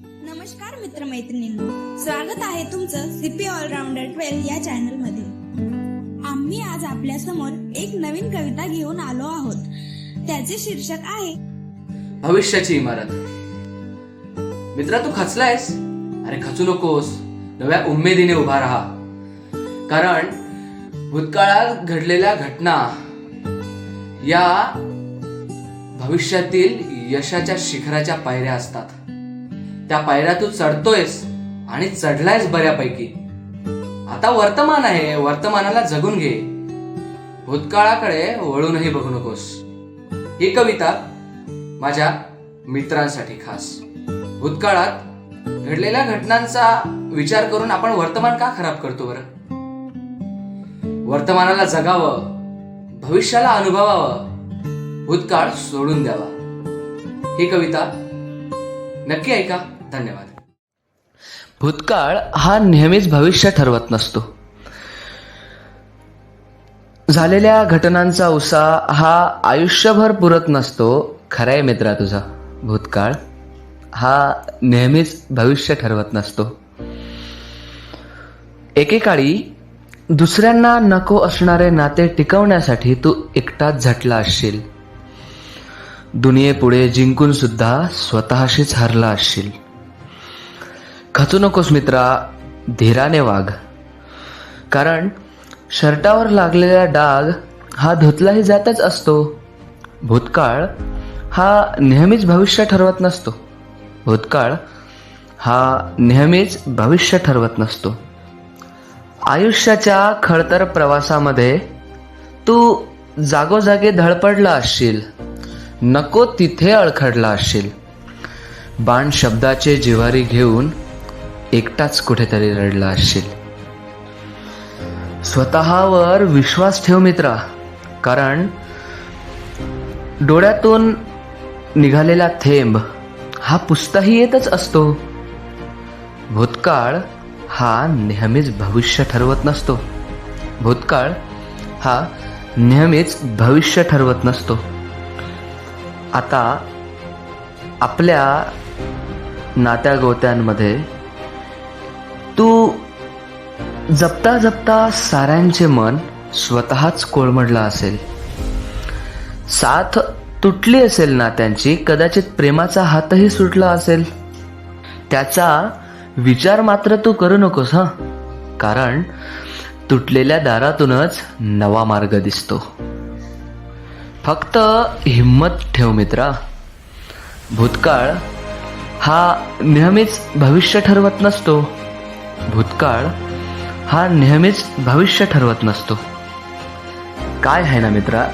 नमस्कार मित्रमैत्रिणींनो स्वागत आहे तुमचं सीपी ऑलराऊंडर ट्वेल्व या चॅनलमध्ये आम्ही आज आपल्यासमोर एक नवीन कविता घेऊन आलो आहोत. त्याचे शीर्षक आहे भविष्याची इमारत. मित्रा तू खचलायस? अरे खचू नकोस. नव्या उमेदीने उभा राहा. कारण भूतकाळात घडलेल्या घटना या भविष्यातील यशाच्या शिखराच्या पायऱ्या असतात. त्या पायऱ्या तू चढतोयस आणि चढलायस बऱ्यापैकी. आता वर्तमान आहे वर्तमानाला जगून घे. भूतकाळाकडे वळूनही बघू नकोस. ही कविता माझ्या मित्रांसाठी खास. भूतकाळात घडलेल्या घटनांचा विचार करून आपण वर्तमान का खराब करतो बरं? वर्तमानाला जगावं भविष्याला अनुभवावं भूतकाळ सोडून द्यावा. ही कविता नक्की ऐका. धन्यवाद. भूतकाळ हा नेहमीच भविष्य ठरवत नसतो. झालेल्या घटनांचा उत्साह हा आयुष्यभर पुरत नसतो. खराय मित्रा तुझा भूतकाळ हा नेहमीच भविष्य ठरवत नसतो. एकेकाळी दुसऱ्यांना नको असणारे नाते टिकवण्यासाठी तू एकटाच झटला असशील. दुनियेपुढे जिंकून सुद्धा स्वतःशीच हरला असशील. खचू नकोस मित्रा धीराने वाघ. कारण शर्टावर लागलेला डाग हा धुतलाही जातच असतो. भूतकाळ हा नेहमीच भविष्य ठरवत नसतो. भूतकाळ हा नेहमीच भविष्य ठरवत नसतो. आयुष्याच्या खडतर प्रवासामध्ये तू जागोजागी धडपडला असशील. नको तिथे अडखडला असशील. बाण शब्दाचे जिवारी घेऊन एकटाच कुठेतरी रडला असशील. स्वतःवर विश्वास ठेव मित्रा कारण डोळ्यातून निघालेला थेंब हा पुसताही येतच असतो. भूतकाळ हा नेहमीच भविष्य ठरवत नसतो. भूतकाळ हा नेहमीच भविष्य ठरवत नसतो. आता आपल्या नात्या गोत्यांमध्ये तू जपता जपता साऱ्यांचे मन स्वतःच कोळमडलं असेल. साथ तुटली असेल नात्यांची कदाचित प्रेमाचा हातही सुटला असेल. त्याचा विचार मात्र तू करू नकोस हा? कारण तुटलेल्या दारातूनच नवा मार्ग दिसतो. फक्त हिम्मत ठेव मित्रा. भूतकाळ हा नेहमीच भविष्य ठरवत नसतो. भूतकाळ हा नेहमीच भविष्य ठरवत नसतो. काय आहे ना मित्रा?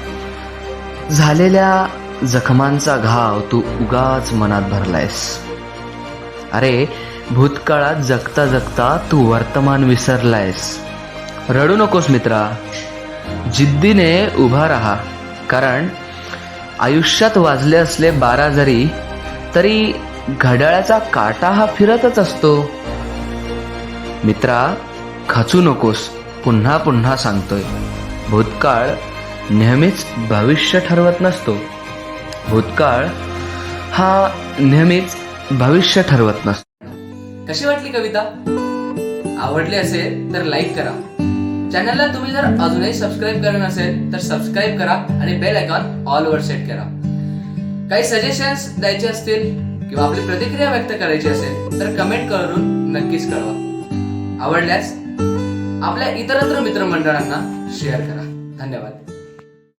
झालेल्या जखमांचा घाव तू उगाच मनात भरलायस. अरे भूतकाळात जगता जगता तू वर्तमान विसरलायस. रडू नकोस मित्रा. जिद्दीने उभा राहा कारण आयुष्यात वाजले असले बारा जरी तरी घड्याळाचा काटा हा फिरतच असतो. मित्रा खचू नकोस. पुन्हा पुन्हा सांगतोय. भूतकाळ नेहमीच भविष्य ठरवत नसतो. भूतकाळ हा नेहमीच भविष्य ठरवत नसतो. कशी वाटली कविता? आवडली असेल तर लाईक करा. चॅनलला तुम्ही जर अजूनही सबस्क्राईब केलं नसेल तर सबस्क्राईब करा आणि bell icon all over set करा. काही सजेशन्स द्यायचे असतील किंवा आपली प्रतिक्रिया व्यक्त करायची असेल तर कमेंट करून नक्कीच कळवा. आवडल्यास आपल्या इतरत्र मित्रमंडळांना शेअर करा. धन्यवाद.